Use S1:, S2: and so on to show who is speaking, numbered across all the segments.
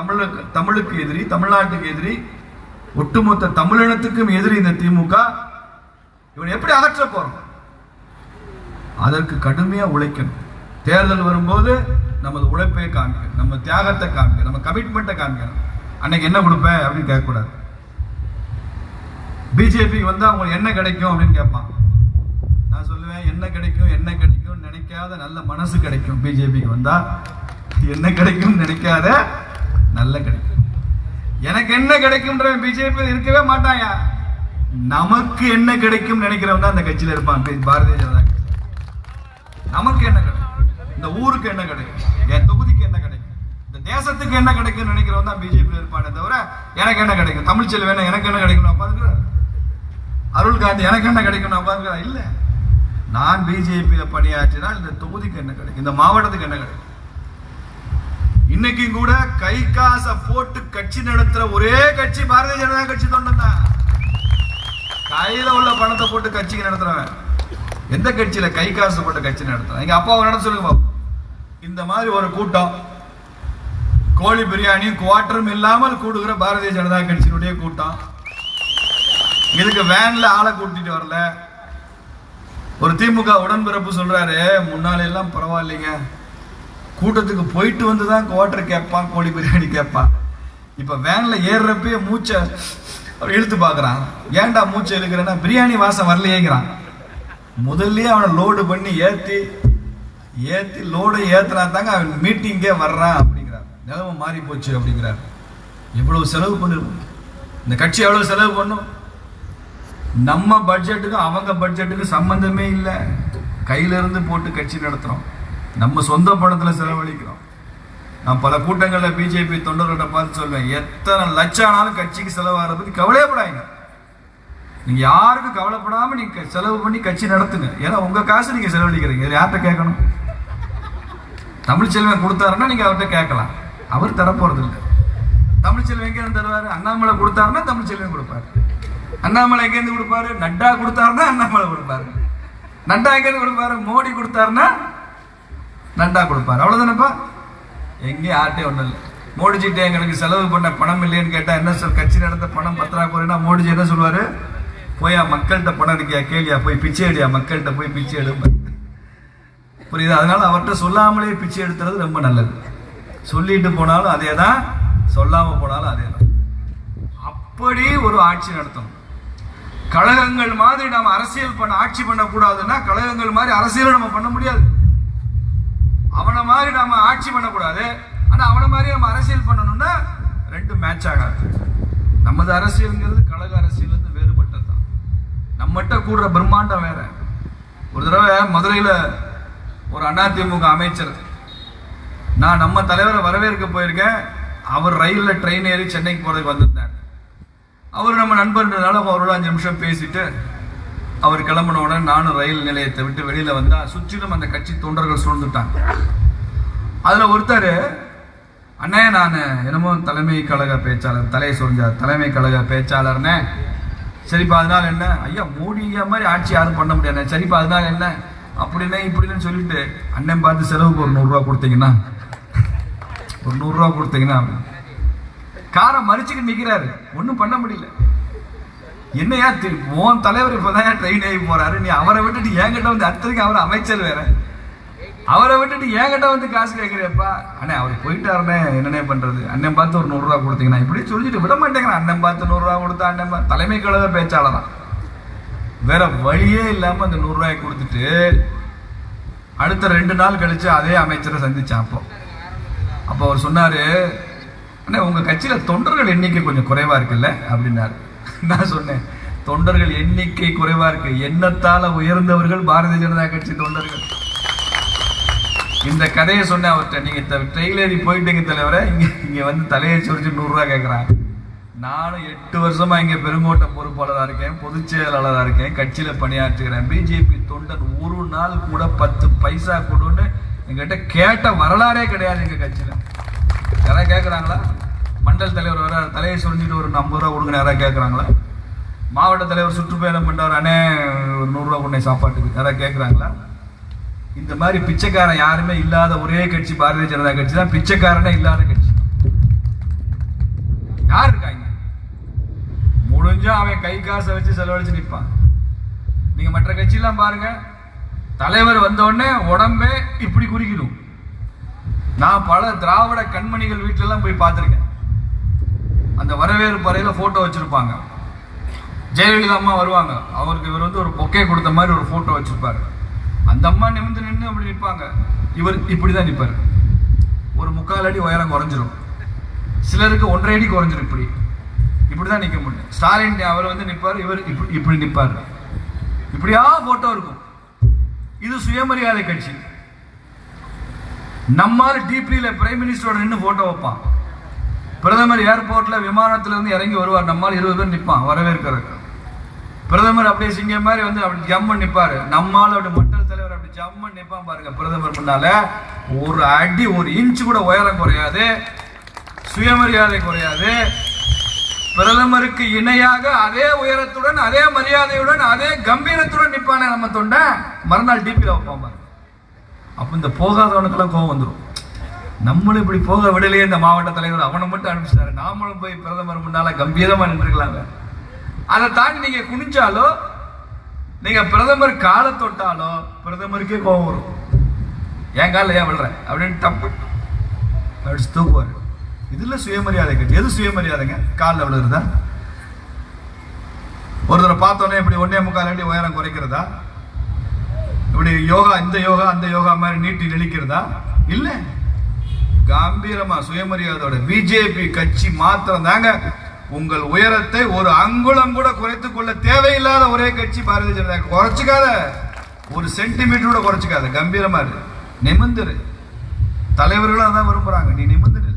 S1: தமிழுக்கு தமிழுக்கு எதிரி தமிழ்நாட்டுக்கு எதிரி ஒட்டுமொத்த தமிழினத்துக்கும் எதிரி இந்த திமுக. இவனை எப்படி அகற்ற போறோம்? அதற்கு கடுமையா உழைக்கணும். தேர்தல் வரும்போது நமது உழைப்பை காமிக்கணும் நம்ம தியாகத்தை காமிக்கணும் நம்ம கமிட்மெண்ட்டை காமிக்கணும். அன்னைக்கு என்ன கொடுப்பேன் அப்படின்னு கேட்கக்கூடாது. பிஜேபி வந்து அவங்களுக்கு என்ன கிடைக்கும் அப்படின்னு கேட்பான். நான் சொல்லுவேன் என்ன கிடைக்கும் என்ன கிடைக்கும் நினைக்காத நல்ல மனசு கிடைக்கும் பிஜேபிக்கு வந்தா. என்ன கிடைக்கும் நினைக்காத நல்ல கிடைக்கும். எனக்கு என்ன கிடைக்கும்ன்ற பிஜேபி இருக்கவே மாட்டாயா? நமக்கு என்ன கிடைக்கும் நினைக்கிறவன் தான் அந்த கட்சியில் இருப்பான் பாரதிய ஜனதா நமக்கு என்ன கிடைக்கும்? இந்த ஊருக்கு என்ன கிடைக்கும்? என் தொகுதிக்கு என்ன கிடைக்கும்? இந்த தேசத்துக்கு என்ன கிடைக்கும் நினைக்கிறவன் தான் பிஜேபி இருப்பானே தவிர எனக்கு என்ன கிடைக்கும்? தமிழ் செல்வன் எனக்கு என்ன கிடைக்கும் உட்காந்துக்கிறேன் அருள் காந்தி எனக்கு என்ன கிடைக்கும் நான் உட்காந்துக்கிறேன் இல்லை. நான் பிஜேபியில் பணியாற்றினால் இந்த தொகுதிக்கு என்ன கிடைக்கும்? இந்த மாவட்டத்துக்கு என்ன கிடைக்கும்? இன்னைக்கும் கூட கை காசை போட்டு கட்சி நடத்துற ஒரே கட்சி பாரதிய ஜனதா கட்சி தொண்டன் தான் கையில உள்ள பணத்தை போட்டு கட்சிக்கு நடத்துறவன். எந்த கட்சியில கை காசு போட்டு கட்சி நடத்துறான்? எங்க அப்பா நடத்த சொல்லுங்க இந்த மாதிரி ஒரு கூட்டம் கோழி பிரியாணியும் குவாட்டரும் இல்லாமல் கூடுகிற பாரதிய ஜனதா கட்சியினுடைய கூட்டம். இதுக்கு வேன்ல ஆளை கூட்டிட்டு வரல. ஒரு திமுக உடன்பிறப்பு சொல்றாரு முன்னால எல்லாம் பரவாயில்லைங்க. கூட்டத்துக்கு போயிட்டு வந்து தான் குவாட்டர் கேட்பான் கோழி பிரியாணி கேட்பான். இப்போ வேனில் ஏறுறப்பே மூச்சை அவர் இழுத்து பார்க்குறான். ஏன்டா மூச்சை இழுக்கிறேன்னா பிரியாணி வாசம் வரலையேங்கிறான். முதல்லயே அவனை லோடு பண்ணி ஏற்றி ஏற்றி லோடு ஏற்றினா தாங்க அவன் மீட்டிங்கே வர்றான் அப்படிங்கிறார். நிலவு மாறி போச்சு அப்படிங்கிறார். எவ்வளவு செலவு பண்ணிருக்கும் இந்த கட்சி எவ்வளவு செலவு பண்ணும்? நம்ம பட்ஜெட்டுக்கும் அவங்க பட்ஜெட்டுக்கும் சம்மந்தமே இல்லை. கையில இருந்து போட்டு கட்சி நடத்துகிறோம் நம்ம சொந்த பணத்துல செலவழிக்கிறோம். நான் பல கூட்டங்களில் பிஜேபி தொண்டர்கள்ட்ட பார்த்து சொல்வேன் எத்தனை லட்சம் ஆனாலும் கட்சிக்கு செலவாகிறத பற்றி கவலையப்படாதீங்க. நீங்க யாருக்கும் கவலைப்படாம நீங்கள் செலவு பண்ணி கட்சி நடத்துங்க. ஏன்னா உங்க காசு நீங்க செலவழிக்கிறீங்க. யார்கிட்ட கேட்கணும்? தமிழ்ச்செல்வன் கொடுத்தாருன்னா நீங்க அவர்கிட்ட கேட்கலாம். அவர் தரப்போகிறது இல்லை தமிழ்ச்செல்வன் எங்க இருந்து தருவாரு? அண்ணாமலை கொடுத்தாருன்னா தமிழ்ச்செல்வன் கொடுப்பாரு. அண்ணாமலை எங்கேருந்து கொடுப்பாரு? நட்டா கொடுத்தாருன்னா அண்ணாமலை கொடுப்பாரு. நட்டா எங்கேருந்து கொடுப்பாரு? மோடி கொடுத்தாருன்னா நண்டா கொடுப்பாரு. அவ்வளவுதானப்பா? எங்கேயும் ஆட்டே ஒன்றும் இல்லை. மோடிஜிட்ட எங்களுக்கு செலவு பண்ண பணம் இல்லைன்னு கேட்டால் என்ன சொல் கட்சி நடத்த பணம் பற்றாக்குறைனா மோடிஜி என்ன சொல்லுவார்? போயா மக்கள்கிட்ட பணம் இருக்கியா கேளியா போய் பிச்சை அடியா மக்கள்கிட்ட போய் பிச்சை எடுப்ப புரியுது? அதனால் அவர்கிட்ட சொல்லாமலே பிச்சை எடுத்துறது ரொம்ப நல்லது. சொல்லிட்டு போனாலும் அதே தான் சொல்லாமல் போனாலும் அதே தான். அப்படி ஒரு ஆட்சி நடத்தணும். கழகங்கள் மாதிரி நாம் அரசியல் பண்ண ஆட்சி பண்ணக்கூடாதுன்னா கழகங்கள் மாதிரி அரசியல் நம்ம பண்ண முடியாது. அவனை மாதிரி நம்ம ஆட்சி பண்ணக்கூடாது. ஆனால் அவனை மாதிரி நம்ம அரசியல் பண்ணணும்னா ரெண்டு மேட்ச் ஆகாது. நமது அரசியல்ங்கிறது கழக அரசியல் வந்து வேறுபட்டது தான் நம்மகிட்ட கூடுற பிரம்மாண்டம் வேற. ஒரு தடவை மதுரையில் ஒரு அதிமுக அமைச்சர் நான் நம்ம தலைவரை வரவேற்க போயிருக்கேன். அவர் ரயிலில் ட்ரெயின் ஏறி சென்னைக்கு போகிறதுக்கு வந்திருந்தார். அவர் நம்ம நண்பர்ன்றதுனால அவரோட அஞ்சு நிமிஷம் பேசிட்டு அவர் கிளம்பின உடனே நானும் ரயில் நிலையத்தை விட்டு வெளியில வந்தா சுற்றிலும் அந்த கட்சி தொண்டர்கள் சூழ்ந்துட்டாங்க. அதுல ஒருத்தர் அண்ணே நான் என்னமோ தலைமை கழக பேச்சாளர் தலையை சொரிஞ்சார். தலைமை கழக பேச்சாளர்னே சரிப்பா அதனால என்ன? ஐயா மோடி மாதிரி ஆட்சி யாரும் பண்ண முடியாது சரிப்பா அதனால என்ன? அப்படின்னா இப்படின்னு சொல்லிட்டு அண்ணன் பார்த்து செலவுக்கு ஒரு நூறுரூவா கொடுத்தீங்கன்னா ஒரு நூறுரூவா கொடுத்தீங்கன்னா காரை மறிச்சுக்கிட்டு நிற்கிறாரு ஒன்றும் பண்ண முடியல. என்னையா உன் தலைவர் இப்போதான் ட்ரெயின் ஆகி போறாரு? நீ அவரை விட்டுட்டு என்கிட்ட வந்து அடுத்ததுக்கு அவர் அமைச்சர் வேற. அவரை விட்டுட்டு என்கிட்ட வந்து காசு கேட்குறியப்பா அண்ணே அவர் போயிட்டாருனே என்னண்ணே பண்றது? அண்ணன் பார்த்து ஒரு நூறுரூவா கொடுத்தீங்கன்னா இப்படி சொல்லிட்டு விட மாட்டேங்கிறான். அண்ணன் பார்த்து நூறுரூவா கொடுத்தா அண்ணன் பார்த்து தலைமை கழக பேச்சாளர் தான். வேற வழியே இல்லாமல் அந்த நூறுரூவாயை கொடுத்துட்டு அடுத்த ரெண்டு நாள் கழிச்சு அதே அமைச்சரை சந்திச்சான் அப்போ. அப்போ அவர் சொன்னார் அண்ணே உங்கள் கட்சியில் தொண்டர்கள் எண்ணிக்கை கொஞ்சம் குறைவாக இருக்குல்ல? அப்படின்னாரு. நான் சொன்னேன். தொண்டர்கள் எண்ணிக்கை குறைவா இருக்கு. எண்ணத்தால உயர்ந்தவர்கள் பாரதிய ஜனதா கட்சி தொண்டர்கள். இந்த கதையை சொன்னேன் அவர்கிட்ட. நீங்க ட்ரெயில் ஏறி போயிட்டீங்க தலைவரை. இங்க இங்க வந்து தலையை சொரிச்சு நூறு ரூபாய் கேட்கறாங்க நானும் எட்டு வருஷமா இங்க பெருங்கோட்டை பொறுப்பாளராக இருக்கேன் பொதுச் செயலாளராக இருக்கேன் கட்சியில பணியாற்றுகிறேன். பிஜேபி தொண்டன் ஒரு நாள் கூட பத்து பைசா கொடுன்னு எங்கிட்ட கேட்ட வரலாறே கிடையாது எங்க கட்சியில. யாராவது கேட்குறாங்களா மண்டல் தலைவர் வர தலையை சொரிஞ்சிட்டு ஒரு ஐம்பது ரூபா கொடுங்க யாராவது கேட்குறாங்களா மாவட்ட தலைவர் சுற்றுப்பயணம் பண்ணுறவர் அண்ணே ஒரு நூறுரூவா கொண்டே சாப்பாட்டுக்கு யாராவது கேட்குறாங்களா இந்த மாதிரி பிச்சைக்காரன் யாருமே இல்லாத ஒரே கட்சி பாரதிய ஜனதா கட்சி தான். பிச்சைக்காரனே இல்லாத கட்சி. யார் இருக்காங்க முடிஞ்சா அவன் கை காசை வச்சு செலவழிச்சு நிற்பான் நீங்கள் மற்ற கட்சியெல்லாம் பாருங்க தலைவர் வந்தோடனே உடம்பே இப்படி குறிக்கணும் நான் பல திராவிட கண்மணிகள் வீட்டிலலாம் போய் பார்த்துருக்கேன். அந்த வரவேற்பு அறையில் போட்டோ வச்சிருப்பாங்க. ஜெயலலிதா அம்மா வருவாங்க. அவருக்கு இவர் வந்து ஒரு பொக்கே கொடுத்த மாதிரி ஒரு ஃபோட்டோ வச்சிருப்பாரு. அந்த அம்மா நிமிந்து நின்று அப்படி நிற்பாங்க. இவர் இப்படிதான் நிற்பாரு ஒரு முக்கால் அடி உயரம் குறைஞ்சிரும். சிலருக்கு ஒன்றரை அடி குறைஞ்சிரும் இப்படி. இப்படிதான் நிற்க முடியும். ஸ்டாலின் அவர் வந்து நிற்பார் இவர் இப்படி இப்படி நிற்பார் இப்படியா ஃபோட்டோ இருக்கும். இது சுயமரியாதை கட்சி. நம்மால் டிபியில் பிரைம் மினிஸ்டரோட நின்று ஃபோட்டோ வைப்பான். பிரதமர் ஏர்போர்ட்ல விமானத்துல இருந்து இறங்கி வருவார். நம்மால் இருபது பேர் நிற்பான் வரவேற்கிறதுக்கு. பிரதமர் அப்படியே சிங்கம் மாதிரி வந்து அப்படி ஜம்மன் நிற்பார் நம்மால் அப்படி மண்டல் தலைவர் அப்படி ஜம்மன் நிற்பான் பாருங்க பிரதமர் முன்னால. ஒரு அடி ஒரு இன்ச் கூட உயரம் குறையாது. சுயமரியாதை குறையாது. பிரதமருக்கு இணையாக அதே உயரத்துடன் அதே மரியாதையுடன் அதே கம்பீரத்துடன் நிற்பானே நம்ம தொண்டை. மறுநாள் டிபியில் வைப்பான் பாருங்க. அப்போ இந்த போகாதவனுக்கெல்லாம் கோவம் வந்துடும் நம்மளும் இப்படி போக விடலையே இந்த மாவட்ட தலைவர். அவனை மட்டும் அனுப்பிச்சிட்டாரு நாமளும் போய் பிரதமர் முன்னால கம்பீரமா நின்றுக்கலாங்க அதை தாண்டி நீங்க குனிஞ்சாலோ நீங்க பிரதமர் காலை தொட்டாலோ பிரதமருக்கே கோபம் வரும். என் காலில் ஏன் விடுறேன் அப்படின்னு தப்பு அடிச்சு தூக்குவார். இதில் சுயமரியாதை எது சுயமரியாதைங்க? காலில் விழுறதா? ஒருத்தரை பார்த்தோன்னே இப்படி ஒன்னே முக்கால் அடி உயரம் குறைக்கிறதா? இப்படி யோகா இந்த யோகா அந்த யோகா மாதிரி நீட்டி நெளிக்கிறதா? இல்லை. கம்பீரமா சுயமரியாதையோட பிஜேபி கட்சி மாத்திரம் தாங்க உங்கள் உயரத்தை ஒரு அங்குலம் கூட குறைத்துக் கொள்ள தேவையில்லாத ஒரே கட்சி பாரதிய ஜனதா குறைச்சிக்காத. ஒரு சென்டிமீட்டர் கூட குறைச்சிக்காத. கம்பீரமா இரு. நிமிந்துரு தலைவர்களும் அதான் விரும்புறாங்க. நீ நிமிந்துரு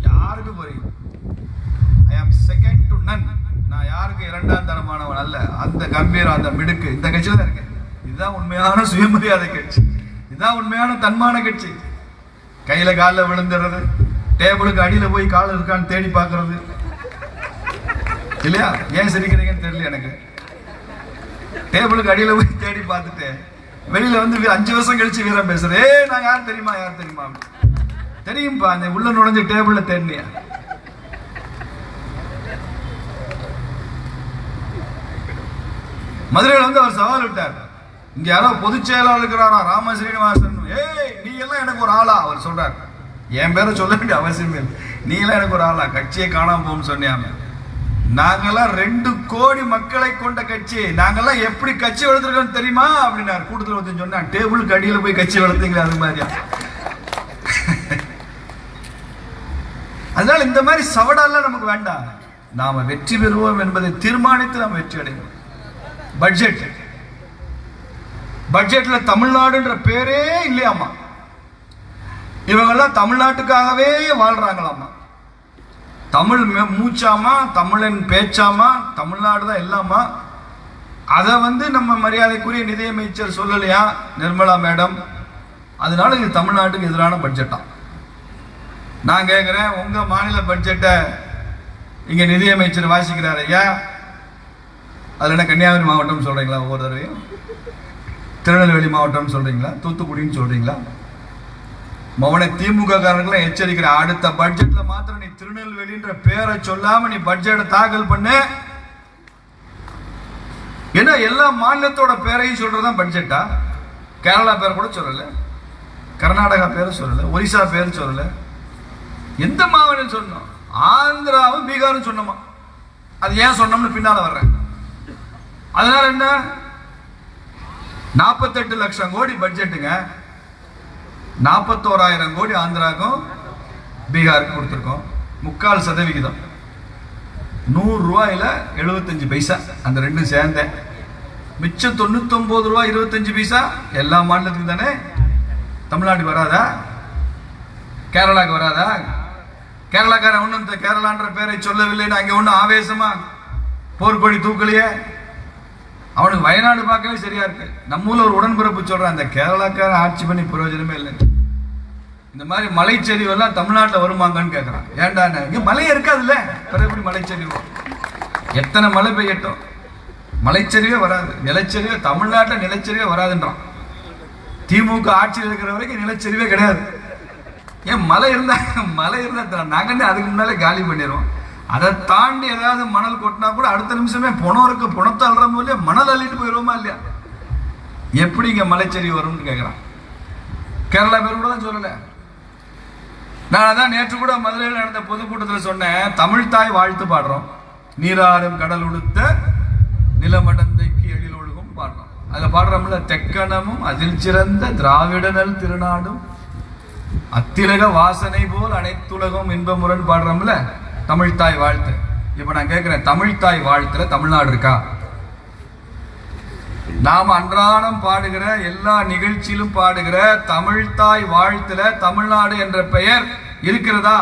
S1: யாருக்கு புரியும்? ஐ ஆம் செகண்ட் டு நன் நான் யாருக்கு இரண்டாம் தரமானவன் அல்ல? அந்த கம்பீரம் அந்த மிடுக்கு இந்த கட்சியில தான் இருக்கேன் இதுதான் உண்மையான சுயமரியாதை கட்சி. இதுதான் உண்மையான தன்மான கட்சி. கையில காலில் விழுந்துடுறது. டேபிளுக்கு அடியில போய் கால் இருக்கான்னு தேடி பார்க்கறது. இல்லையா? ஏன் சிரிக்கிறீங்கன்னு தெரியல எனக்கு. டேபிளுக்கு அடியில போய் தேடி பார்த்துட்டு வெளியில வந்து அஞ்சு வருஷம் கழிச்சு வீரம் பேசுறேன் ஏ நான் யார் தெரியுமா? யார் தெரியுமா? தெரியும்பா அந்த உள்ள நுழைஞ்ச டேபிள்ல தேடினியா? மதுரையில் வந்து அவர் சவால் விட்டார். இங்க யாரோ பொதுச் செயலாளர் இருக்கிறாரா? ராம ஸ்ரீனிவாசன். ஏய் நீ எல்லாம் எனக்கு ஒரு ஆளா? அவர் சொல்றார். என் பேரை சொல்ல வேண்டிய அவசியம் இல்லை. நீ எல்லாம் எனக்கு ஒரு ஆளா? கட்சியை காணாம போகும் சொன்னியாம. நாங்கெல்லாம் ரெண்டு கோடி மக்களை கொண்ட கட்சி. நாங்கெல்லாம் எப்படி கட்சி வளர்த்துருக்கோம் தெரியுமா? அப்படின்னாரு. கூட்டத்தில் வந்து சொன்னான் டேபிளுக்கு அடியில் போய் கட்சி வளர்த்தீங்களா அது மாதிரியா? அதனால இந்த மாதிரி சவடாலாம் நமக்கு வேண்டாம். நாம வெற்றி பெறுவோம் என்பதை தீர்மானித்து நாம் வெற்றி அடைவோம். பட்ஜெட். பட்ஜெட்ல தமிழ்நாடுன்ற பேரே இல்லையாமா இவங்கெல்லாம் தமிழ்நாட்டுக்காகவே வாழ்றாங்களாமா? தமிழ் மே- மூச்சாமா? தமிழன் பேச்சாமா? தமிழ்நாடு தான் எல்லாமா? அதை வந்து நம்ம மரியாதைக்குரிய நிதியமைச்சர் சொல்லலையா நிர்மலா மேடம்? அதனால இது தமிழ்நாட்டுக்கு எதிரான பட்ஜெட்டா? நான் கேட்குறேன் உங்க மாநில பட்ஜெட்டை இங்க நிதியமைச்சர் வாசிக்கிறார் ஐயா. அதில் என்ன கன்னியாகுமரி மாவட்டம் சொல்றீங்களா ஒவ்வொரு தடவையும்? திருநெல்வேலி மாவட்டம் சொல்றீங்களா தூத்துக்குடின்னு சொல்றீங்களா? மவனை திமுக காரர்களை எச்சரிக்கிற அடுத்த பட்ஜெட்ல மாத்திரம் நீ திருநெல்வேலின்ற பேரை சொல்லாம நீ பட்ஜெட்டை தாக்கல் பண்ணு. ஏன்னா எல்லா மாநிலத்தோட பேரையும் சொல்றதுதான் பட்ஜெட்டா கேரளா பேர் கூட சொல்லல. கர்நாடகா பேர் சொல்லல. ஒரிசா பேர் சொல்லல. எந்த மாவட்டம் சொன்னோம்? ஆந்திராவும் பீகாரும் சொன்னோமா? அது ஏன் சொன்னோம்னு பின்னால வர்றேன். அதனால என்ன? நாற்பத்தெட்டு லட்சம் கோடி பட்ஜெட்டுங்க நாற்பத்தோராயிரம் கோடி ஆந்திராவுக்கும் பீகாருக்கும் கொடுத்துருக்கோம். முக்கால் சதவிகிதம். நூறுரூவாயில் எழுபத்தஞ்சி எழுபத்தஞ்சு பைசா அந்த ரெண்டும் சேர்ந்தேன். மிச்சம் தொண்ணூத்தொம்பது ரூபா இருபத்தஞ்சு பைசா எல்லா மாநிலத்துக்கும் தானே? தமிழ்நாட்டுக்கு வராதா? கேரளாக்கு வராதா? கேரளாக்காரன் ஒன்றும் இந்த கேரளான்ற பேரை சொல்லவில்லைன்னு அங்கே ஒன்றும் ஆவேசமா போர்க்கொடி தூக்கலையே? அவனுக்கு வயநாடு பார்க்கவே சரியா இருக்கு. நம்ம ஊர்ல ஒரு உடன்பிறப்பு சொல்றான் அந்த கேரளாக்காரன் ஆட்சி பண்ணி பிரயோஜனமே இல்லை. இந்த மாதிரி மலைச்சரிவு எல்லாம் தமிழ்நாட்டில் வருமாங்கன்னு கேட்கறான் ஏன்டா இங்கே மலையே இருக்காதுல்ல? பிறகு எப்படி மலைச்சரிவு? எத்தனை மழை பெய்யட்டும்? மலைச்சரிவே வராது. நிலச்சரிவே தமிழ்நாட்டில் நிலச்சரிவே வராதுன்றான். திமுக ஆட்சியில் இருக்கிற வரைக்கும் நிலச்சரிவே கிடையாது. ஏன் மலை இருந்தா மலை இருந்தா த- அதுக்கு முன்னாலே காலி பண்ணிடுவோம்? அதை தாண்டி ஏதாவது மணல் கொட்டினா கூட அடுத்த நிமிஷமே புணம் இருக்கு. புணத்தை அல்ற போதே மணல் அள்ளிட்டு போயிடுவோமா இல்லையா? எப்படி இங்க மலைச்செடி வரும்னு கேட்குறான் கேரளா பேர் கூட தான் சொல்லலை. நான் அதான் நேற்று கூட மதுரையில் நடந்த பொதுக்கூட்டத்தில் சொன்னேன் தமிழ் தாய் வாழ்த்து பாடுறோம். நீராறும் கடல் உடுத்த நிலமடந்தைக்கு எழில் ஒழுகும் பாடுறோம். அதில் பாடுறோம்ல தெக்கணமும் அதில் சிறந்த திராவிடனல் திருநாடும் அத்திலக வாசனை போல் அனைத்துலகம் இன்பமுடன் பாடுறோம்ல. தமிழ்தாய் வாழ்த்து. இப்போ நான் கேட்குறேன் தமிழ்தாய் வாழ்த்துல தமிழ்நாடு இருக்கா? நாம் அன்றாடம் பாடுகிற எல்லா நிகழ்ச்சியிலும் பாடுகிற தமிழ்தாய் வாழ்த்துல தமிழ்நாடு என்ற பெயர் இருக்கிறதா?